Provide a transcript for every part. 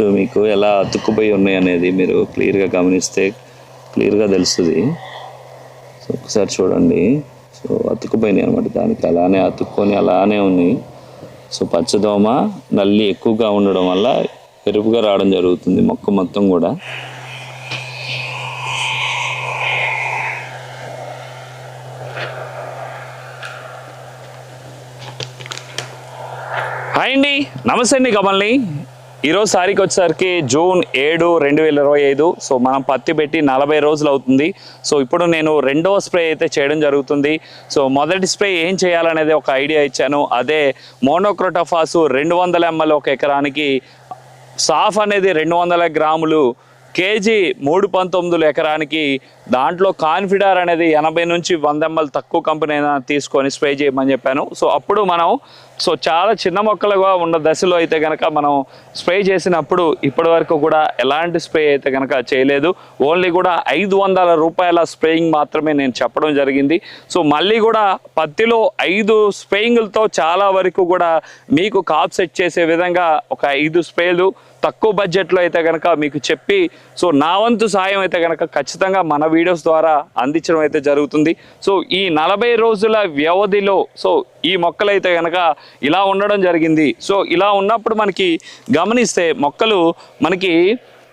చూడొచ్చు మీకు ఎలా అతుక్కుపోయి ఉన్నాయి అనేది మీరు క్లియర్గా గమనిస్తే క్లియర్గా తెలుస్తుంది. సో ఒకసారి చూడండి. సో అతుక్కుపోయినాయి అనమాట దానికి. అలానే అతుక్కొని అలానే ఉన్నాయి. సో పచ్చదోమ నల్లి ఎక్కువగా ఉండడం వల్ల ఎరుపుగా రావడం జరుగుతుంది మొక్క మొత్తం కూడా. హాయ్ అండి. నమస్తే అండి కమల్ని ఈరోజు సారీకి వచ్చేసరికి జూన్ ఏడు రెండు వేల ఇరవై ఐదు. సో మనం పత్తి పెట్టి నలభై రోజులు అవుతుంది. సో ఇప్పుడు నేను రెండవ స్ప్రే అయితే చేయడం జరుగుతుంది. సో మొదటి స్ప్రే ఏం చేయాలనేది ఒక ఐడియా ఇచ్చాను. అదే మోనోక్రోటోఫాసు రెండు వందల ఎంఎల్ ఒక ఎకరానికి సాఫ్ అనేది రెండు వందల గ్రాములు కేజీ మూడు పంతొమ్మిదిలు ఎకరానికి దాంట్లో కాన్ఫిడార్ అనేది ఎనభై నుంచి వంద ఎంఎల్ తక్కువ కంపెనీ అయినా తీసుకొని స్ప్రే చేయమని చెప్పాను. సో అప్పుడు మనం సో చాలా చిన్న మొక్కలుగా ఉన్న దశలో అయితే కనుక మనం స్ప్రే చేసినప్పుడు ఇప్పటి వరకు కూడా ఎలాంటి స్ప్రే అయితే కనుక చేయలేదు. ఓన్లీ కూడా ఐదు వందల రూపాయల స్ప్రేయింగ్ మాత్రమే నేను చెప్పడం జరిగింది. సో మళ్ళీ కూడా పత్తిలో ఐదు స్ప్రేయింగ్లతో చాలా వరకు కూడా మీకు కాప్ సెట్ చేసే విధంగా ఒక ఐదు స్ప్రేలు తక్కువ బడ్జెట్లో అయితే కనుక మీకు చెప్పి సో నా వంతు సాయం అయితే కనుక ఖచ్చితంగా మన వీడియోస్ ద్వారా అందించడం అయితే జరుగుతుంది. సో ఈ నలభై రోజుల వ్యవధిలో సో ఈ మొక్కలు అయితే కనుక ఇలా ఉండడం జరిగింది. సో ఇలా ఉన్నప్పుడు మనకి గమనిస్తే మొక్కలు మనకి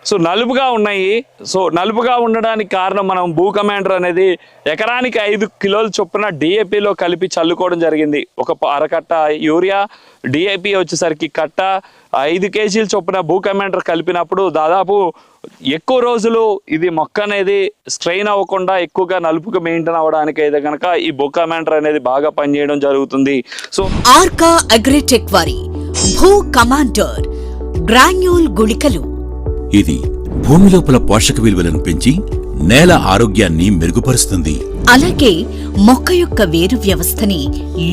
సో నలుపుగా ఉన్నాయి. సో నలుపుగా ఉండడానికి కారణం మనం భూ కమాండర్ అనేది ఎకరానికి ఐదు కిలోల చొప్పున డిఏపిలో కలిపి చల్లుకోవడం జరిగింది. ఒక అరకట్ట యూరియా డిఏపి వచ్చేసరికి కట్ట ఐదు కేజీల చొప్పున భూ కమాండర్ కలిపినప్పుడు దాదాపు ఎక్కువ రోజులు ఇది మొక్క అనేది స్ట్రెయిన్ అవ్వకుండా ఎక్కువగా నలుపుగా మెయింటైన్ అవ్వడానికి అయితే కనుక ఈ భూ కమాండర్ అనేది బాగా పనిచేయడం జరుగుతుంది. సో ఆర్కా అగ్రిటెక్ వారి భూ కమాండర్ గ్రాన్యూల్ గుళికలు ఇది భూమి లోపల పోషక విలువలను పెంచి నేల ఆరోగ్యాన్ని మెరుగుపరుస్తుంది. అలాగే మొక్క యొక్క వేరు వ్యవస్థని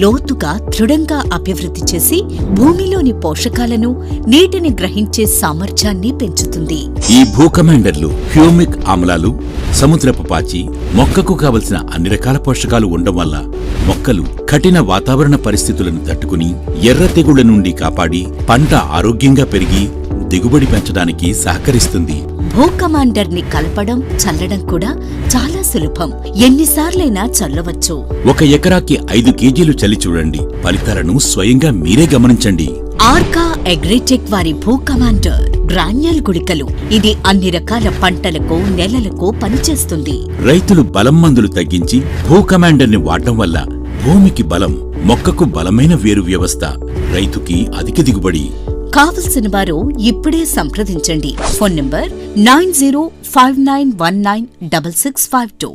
లోతుగా దృఢంగా అభివృద్ధి చేసి భూమిలోని పోషకాలను నీటిని గ్రహించే సామర్థ్యాన్ని పెంచుతుంది. ఈ భూ కమాండర్లు హ్యూమిక్ ఆమ్లాలు సముద్రపు పాచి మొక్కకు కావలసిన అన్ని రకాల పోషకాలు ఉండడం వల్ల మొక్కలు కఠిన వాతావరణ పరిస్థితులను తట్టుకుని ఎర్ర తెగుళ్ళ నుండి కాపాడి పంట ఆరోగ్యంగా పెరిగి దిగుబడి పెంచడానికి సహకరిస్తుంది. భూ కమాండర్ని కలపడం చల్లడం కూడా చాలా సులభం. ఎన్నిసార్లైనా చల్లవచ్చు. ఒక ఎకరాకి ఐదు కేజీలు చల్లి చూడండి. ఫలితాలను స్వయంగా మీరే గమనించండి. ఆర్కా అగ్రిటెక్ వారి భూ కమాండర్ గ్రాన్యల్ గుళికలు ఇది అన్ని రకాల పంటలకు నెలలకు పనిచేస్తుంది. రైతులు బలం మందులు తగ్గించి భూ కమాండర్ని వాడటం వల్ల భూమికి బలం మొక్కకు బలమైన వేరు వ్యవస్థ రైతుకి అధిక దిగుబడి. కావలసిన వారు ఇప్పుడే సంప్రదించండి. Phone number nine zero five nine one nine double six five two.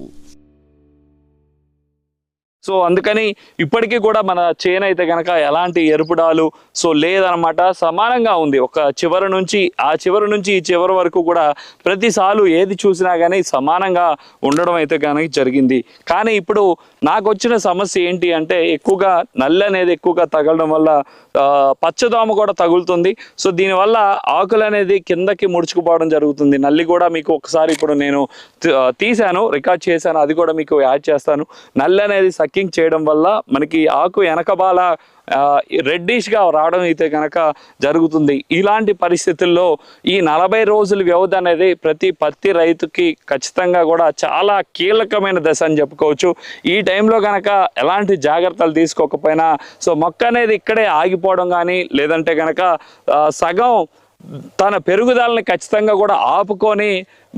So అందుకని ఇప్పటికీ కూడా మన చేను అయితే కనుక ఎలాంటి ఎరుపుడాలు సో లేదనమాట. సమానంగా ఉంది. ఒక చివరి నుంచి ఆ చివరి నుంచి ఈ చివరి వరకు కూడా ప్రతిసార్లు ఏది చూసినా కానీ సమానంగా ఉండడం అయితే కానీ జరిగింది. కానీ ఇప్పుడు నాకు వచ్చిన సమస్య ఏంటి అంటే ఎక్కువగా నల్లి అనేది ఎక్కువగా తగలడం వల్ల పచ్చదోమ కూడా తగులుతుంది. సో దీనివల్ల ఆకులు అనేది కిందకి ముడుచుకుపోవడం జరుగుతుంది. నల్లి కూడా మీకు ఒకసారి ఇప్పుడు నేను తీశాను రికార్డ్ చేశాను. అది కూడా మీకు యాడ్ చేస్తాను. నల్లి అనేది సక్కింగ్ చేయడం వల్ల మనకి ఆకు వెనకబాల రెడ్డిష్గా రావడం అయితే కనుక జరుగుతుంది. ఇలాంటి పరిస్థితుల్లో ఈ నలభై రోజుల వ్యవధి అనేది ప్రతి పత్తి రైతుకి ఖచ్చితంగా కూడా చాలా కీలకమైన దశ అని చెప్పుకోవచ్చు. ఈ టైంలో కనుక ఎలాంటి జాగ్రత్తలు తీసుకోకపోయినా సో మొక్క అనేది ఇక్కడే ఆగిపోవడం కానీ లేదంటే కనుక సగం తన పెరుగుదలని ఖచ్చితంగా కూడా ఆపుకొని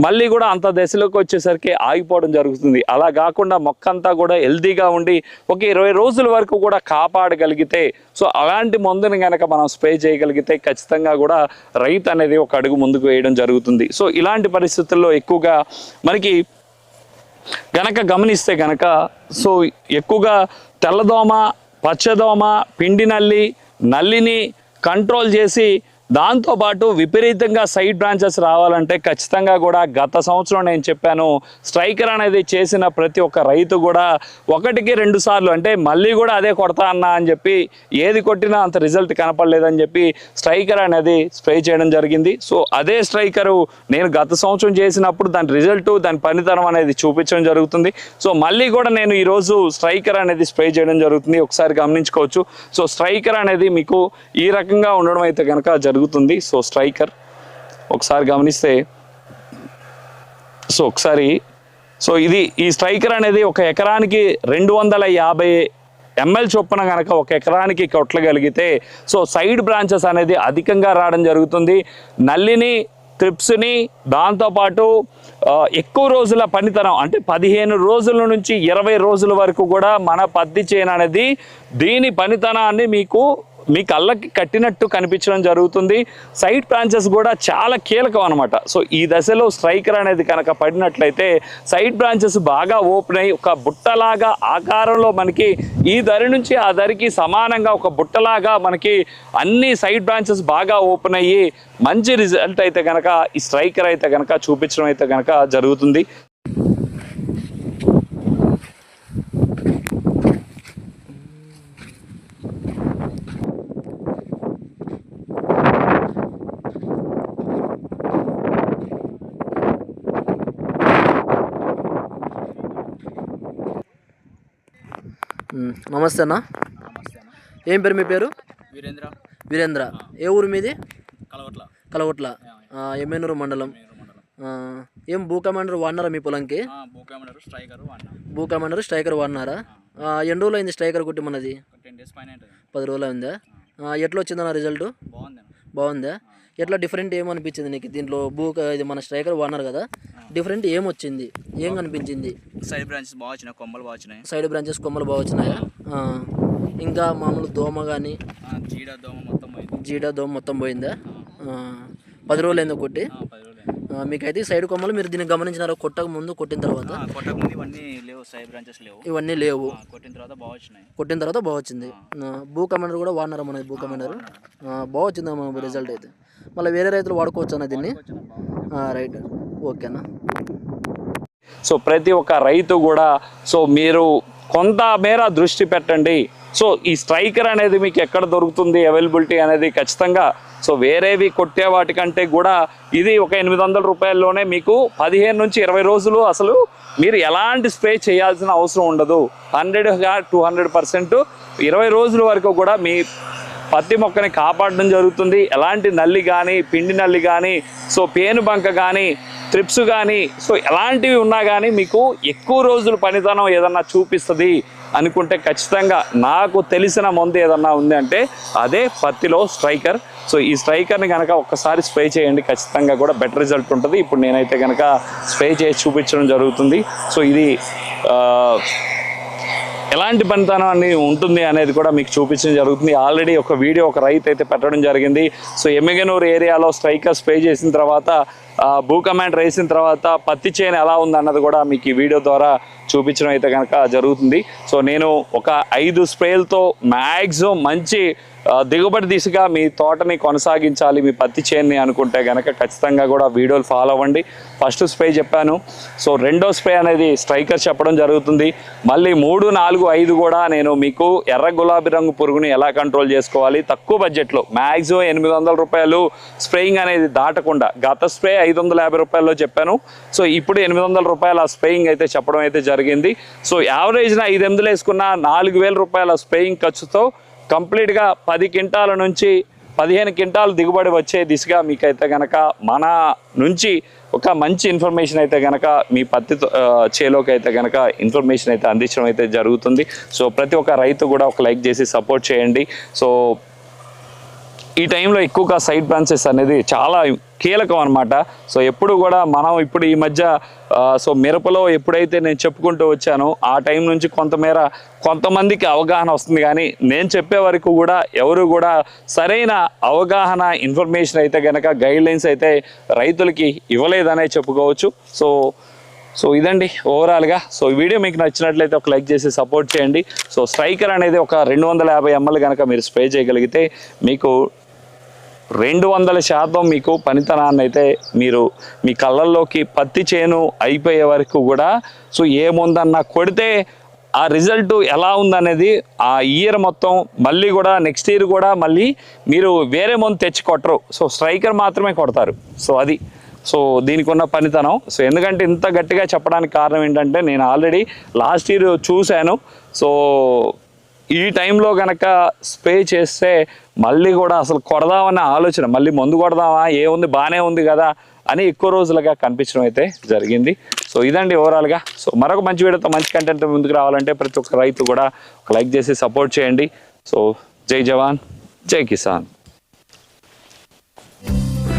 మళ్ళీ కూడా అంత దశలోకి వచ్చేసరికి ఆగిపోవడం జరుగుతుంది. అలా కాకుండా మొక్క అంతా కూడా హెల్తీగా ఉండి ఒక ఇరవై రోజుల వరకు కూడా కాపాడగలిగితే సో అలాంటి మందుని కనుక మనం స్ప్రే చేయగలిగితే ఖచ్చితంగా కూడా రైతు అనేది ఒక అడుగు ముందుకు వేయడం జరుగుతుంది. సో ఇలాంటి పరిస్థితుల్లో ఎక్కువగా మనకి గనక గమనిస్తే గనక సో ఎక్కువగా తెల్లదోమ పచ్చదోమ పిండి నల్లి నల్లిని కంట్రోల్ చేసి దాంతోపాటు విపరీతంగా సైడ్ బ్రాంచెస్ రావాలంటే ఖచ్చితంగా కూడా గత సంవత్సరం నేను చెప్పాను స్ట్రైకర్ అనేది చేసిన ప్రతి ఒక్క రైతు కూడా ఒకటికి రెండు సార్లు అంటే మళ్ళీ కూడా అదే కొడతా అన్నా అని చెప్పి ఏది కొట్టినా అంత రిజల్ట్ కనపడలేదని చెప్పి స్ట్రైకర్ అనేది స్ప్రే చేయడం జరిగింది. సో అదే స్ట్రైకరు నేను గత సంవత్సరం చేసినప్పుడు దాని రిజల్ట్ దాని పనితనం అనేది చూపించడం జరుగుతుంది. సో మళ్ళీ కూడా నేను ఈరోజు స్ట్రైకర్ అనేది స్ప్రే చేయడం జరుగుతుంది. ఒకసారి గమనించుకోవచ్చు. సో స్ట్రైకర్ అనేది మీకు ఈ రకంగా ఉండడం అయితే కనుక జరుగుతుంది. సో స్ట్రైకర్ ఒకసారి గమనిస్తే సో ఒకసారి సో ఇది ఈ స్ట్రైకర్ అనేది ఒక ఎకరానికి రెండు వందల యాభై ఎంఎల్ చొప్పున కనుక ఒక ఎకరానికి కొట్టగలిగితే సో సైడ్ బ్రాంచెస్ అనేది అధికంగా రావడం జరుగుతుంది. నల్లిని త్రిప్స్ని దాంతోపాటు ఎక్కువ రోజుల పనితనం అంటే పదిహేను రోజుల నుంచి ఇరవై రోజుల వరకు కూడా మన పత్తి చేను అనేది దీని పనితనాన్ని మీకు మీ కళ్ళకి కట్టినట్టు కనిపించడం జరుగుతుంది. సైడ్ బ్రాంచెస్ కూడా చాలా కీలకం అనమాట సో ఈ దశలో స్ట్రైకర్ అనేది కనుక పడినట్లయితే సైడ్ బ్రాంచెస్ బాగా ఓపెన్ అయ్యి ఒక బుట్టలాగా ఆకారంలో మనకి ఈ దరి నుంచి ఆ దరికి సమానంగా ఒక బుట్టలాగా మనకి అన్ని సైడ్ బ్రాంచెస్ బాగా ఓపెన్ అయ్యి మంచి రిజల్ట్ అయితే కనుక ఈ స్ట్రైకర్ అయితే కనుక చూపించడం అయితే కనుక జరుగుతుంది. నమస్తే అన్న ఏం పేరు మీ పేరు? వీరేంద్ర. వీరేంద్ర. ఏ ఊరు మీది? కలవట్ల. కలవట్ల. ఎమ్మెనూరు మండలం. ఏం భూ కమాండర్ వాడినారా మీ పొలంకి? భూ కమాండర్ స్ట్రైకర్ వాడినారా? ఎన్ని రోజులు అయింది స్ట్రైకర్ కొట్టి మనది పది రోజులు అయిందా? ఎట్లా వచ్చిందన్న రిజల్ట్. బాగుందా? ఎట్లా డిఫరెంట్ ఏమనిపించింది నీకు? దీంట్లో క- ఇది మన స్ట్రైకర్ వాడినారు కదా డిఫరెంట్ ఏమొచ్చింది? ఏం కనిపించింది? సైడ్ బ్రాంచెస్ బాగా వచ్చినాయి కొమ్మలు బాగా వచ్చినాయి. సైడ్ బ్రాంచెస్ కొమ్మలు బాగా వచ్చినాయా? ఇంకా మామూలు దోమ కానీ చీడ దోమ మొత్తం పోయింది. జీడ దోమ మొత్తం పోయిందా? పది రోజులు అయిందో కొట్టి? మీకైతే ఈ సైడ్ కొమ్మలు మీరు దీన్ని గమనించినారు కొట్టక ముందు కొట్టిన తర్వాత? ఆ, కొట్టక ముందు ఇవన్నీ లేవు సైడ్ బ్రాంచెస్ లేవు. ఇవన్నీ లేవు. కొట్టిన తర్వాత బాగా వచ్చినాయి. కొట్టిన తర్వాత బాగా వచ్చింది. భూ కమాండర్ కూడా వాడినారా మన భూ కమాండర్? బాగా వచ్చింది మన రిజల్ట్ అయితే? మళ్ళీ వేరే రైతులు వాడుకోవచ్చు అన్న దీన్ని? ఆ, రైట్. ఓకేనా సో ప్రతి ఒక్క రైతు కూడా సో మీరు కొంత మేర దృష్టి పెట్టండి. సో ఈ స్ట్రైకర్ అనేది మీకు ఎక్కడ దొరుకుతుంది? అవైలబిలిటీ అనేది ఖచ్చితంగా. సో వేరేవి కొట్టే వాటికంటే కూడా ఇది ఒక ఎనిమిది వందల రూపాయల్లోనే మీకు పదిహేను నుంచి ఇరవై రోజులు అసలు మీరు ఎలాంటి స్ప్రే చేయాల్సిన అవసరం ఉండదు. హండ్రెడ్గా టూ హండ్రెడ్ పర్సెంట్ ఇరవై రోజుల వరకు కూడా మీ పత్తి మొక్కని కాపాడడం జరుగుతుంది. ఎలాంటి నల్లి కానీ పిండి నల్లి కానీ సో పేను బంక కానీ త్రిప్స్ కానీ సో ఎలాంటివి ఉన్నా కానీ మీకు ఎక్కువ రోజులు పనితనం ఏదన్నా చూపిస్తుంది అనుకుంటే ఖచ్చితంగా నాకు తెలిసిన మందు ఏదన్నా ఉంది అంటే అదే పత్తిలో స్ట్రైకర్. సో ఈ స్ట్రైకర్ని కనుక ఒక్కసారి స్ప్రే చేయండి. ఖచ్చితంగా కూడా బెటర్ రిజల్ట్ ఉంటుంది. ఇప్పుడు నేనైతే కనుక స్ప్రే చేసి చూపించడం జరుగుతుంది. సో ఇది ఎలాంటి పనితనం అని ఉంటుంది అనేది కూడా మీకు చూపించడం జరుగుతుంది. ఆల్రెడీ ఒక వీడియో ఒక రైతు అయితే పెట్టడం జరిగింది. సో ఎమ్మిగనూరు ఏరియాలో స్ట్రైకర్స్ పే చేసిన తర్వాత భూ కమాండ్ వేసిన తర్వాత పత్తి చేను ఎలా ఉంది అన్నది కూడా మీకు ఈ వీడియో ద్వారా చూపించడం అయితే కనుక జరుగుతుంది. సో నేను ఒక ఐదు స్ప్రేలతో మ్యాక్సిమం మంచి దిగుబడి దిశగా మీ తోటని కొనసాగించాలి మీ పత్తి చేన్ని అనుకుంటే కనుక ఖచ్చితంగా కూడా వీడియోలు ఫాలో అవ్వండి. ఫస్ట్ స్ప్రే చెప్పాను. సో రెండో స్ప్రే అనేది స్ట్రైకర్ చెప్పడం జరుగుతుంది. మళ్ళీ మూడు నాలుగు ఐదు కూడా నేను మీకు ఎర్ర గులాబీ రంగు పురుగుని ఎలా కంట్రోల్ చేసుకోవాలి తక్కువ బడ్జెట్లో మ్యాక్సిమం ఎనిమిది వందల రూపాయలు స్ప్రేయింగ్ అనేది దాటకుండా గత స్ప్రే ఐదు వందల యాభై రూపాయల్లో చెప్పాను. సో ఇప్పుడు ఎనిమిది వందల రూపాయల స్ప్రేయింగ్ అయితే చెప్పడం అయితే జరిగింది. సో యావరేజ్న ఐదు ఎనిమిదిలో వేసుకున్న నాలుగు వేల రూపాయల స్ప్రేయింగ్ ఖర్చుతో కంప్లీట్గా పది క్వింటాల నుంచి పదిహేను క్వింటాలు దిగుబడి వచ్చే దిశగా మీకైతే కనుక మన నుంచి ఒక మంచి ఇన్ఫర్మేషన్ అయితే కనుక మీ పత్తి చేలోకి అయితే కనుక ఇన్ఫర్మేషన్ అయితే అందించడం అయితే జరుగుతుంది. సో ప్రతి ఒక్క రైతు కూడా ఒక లైక్ చేసి సపోర్ట్ చేయండి. సో ఈ టైంలో ఎక్కువగా సైడ్ బ్రాంచెస్ అనేది చాలా కీలకం అనమాట సో ఎప్పుడు కూడా మనం ఇప్పుడు ఈ మధ్య సో మిరపలో ఎప్పుడైతే నేను చెప్పుకుంటూ వచ్చానో ఆ టైం నుంచి కొంతమేర కొంతమందికి అవగాహన వస్తుంది. కానీ నేను చెప్పే వరకు కూడా ఎవరు కూడా సరైన అవగాహన ఇన్ఫర్మేషన్ అయితే కనుక గైడ్ లైన్స్ అయితే రైతులకి ఇవ్వలేదనే చెప్పుకోవచ్చు. సో సో ఇదండి ఓవరాల్గా. సో వీడియో మీకు నచ్చినట్లయితే ఒక లైక్ చేసి సపోర్ట్ చేయండి. సో స్ట్రైకర్ అనేది ఒక రెండు వందల యాభై ఎంఎల్ కనుక మీరు స్ప్రే చేయగలిగితే మీకు రెండు వందల శాతం మీకు పనితనాన్ని అయితే మీరు మీ కళ్ళల్లోకి పత్తి చేను అయిపోయే వరకు కూడా. సో ఏముందన్నా కొడితే ఆ రిజల్ట్ ఎలా ఉందనేది ఆ ఇయర్ మొత్తం మళ్ళీ కూడా నెక్స్ట్ ఇయర్ కూడా మళ్ళీ మీరు వేరే మందు తెచ్చి కొట్టరు సో స్ట్రైకర్ మాత్రమే కొడతారు. సో అది. సో దీనికి ఉన్న పనితనం. సో ఎందుకంటే ఇంత గట్టిగా చెప్పడానికి కారణం ఏంటంటే నేను ఆల్రెడీ లాస్ట్ ఇయర్ చూశాను. సో ఈ టైంలో కనుక స్ప్రే చేస్తే మళ్ళీ కూడా అసలు కొడదామన్న ఆలోచన మళ్ళీ మందు కొడదామా ఏముంది బాగానే ఉంది కదా అని ఎక్కువ రోజులుగా కనిపించడం అయితే జరిగింది. సో ఇదండి ఓవరాల్గా సో మరొక మంచి వీడియోతో మంచి కంటెంట్ ముందుకు రావాలంటే ప్రతి ఒక్క రైతు కూడా ఒక లైక్ చేసి సపోర్ట్ చేయండి. సో జై జవాన్ జై కిసాన్.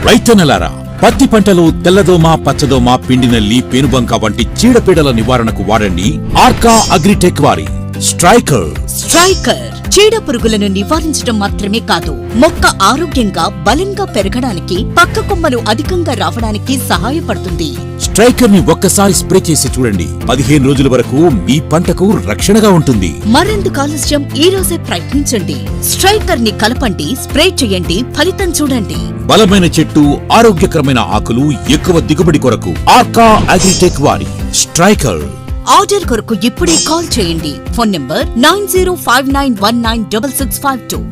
రైతన్నలారా పత్తి పంటలో తెల్లదోమ పచ్చదోమ పిండినల్లి పేనుబంక వంటి చీడపీడల నివారణకు వాడండి ఆర్కా అగ్రిటెక్ వారి స్ట్రైకర్. స్ట్రైకర్. చీడ పురుగులను నివారించడం మాత్రమే కాదు మొక్క ఆరోగ్యంగా బలంగా పెరగడానికి పక్క కొమ్మలు అధికంగా రావడానికి సహాయపడుతుంది. స్ట్రైకర్ని ఒక్కసారి స్ప్రే చేసి చూడండి. పదిహేను రోజుల వరకు మీ పంటకు రక్షణగా ఉంటుంది. మరెందుకు ఆలస్యం ఈ రోజే ప్రయత్నించండి. స్ట్రైకర్ని కలపండి స్ప్రే చేయండి ఫలితం చూడండి. బలమైన చెట్టు ఆరోగ్యకరమైన ఆకులు ఎక్కువ దిగుబడి కొరకు ఆర్కా అగ్రిటెక్ వారి స్ట్రైకర్. ఆర్డర్ కొరకు ఇప్పుడే కాల్ చేయండి. Phone number nine zero five nine one nine double six five two.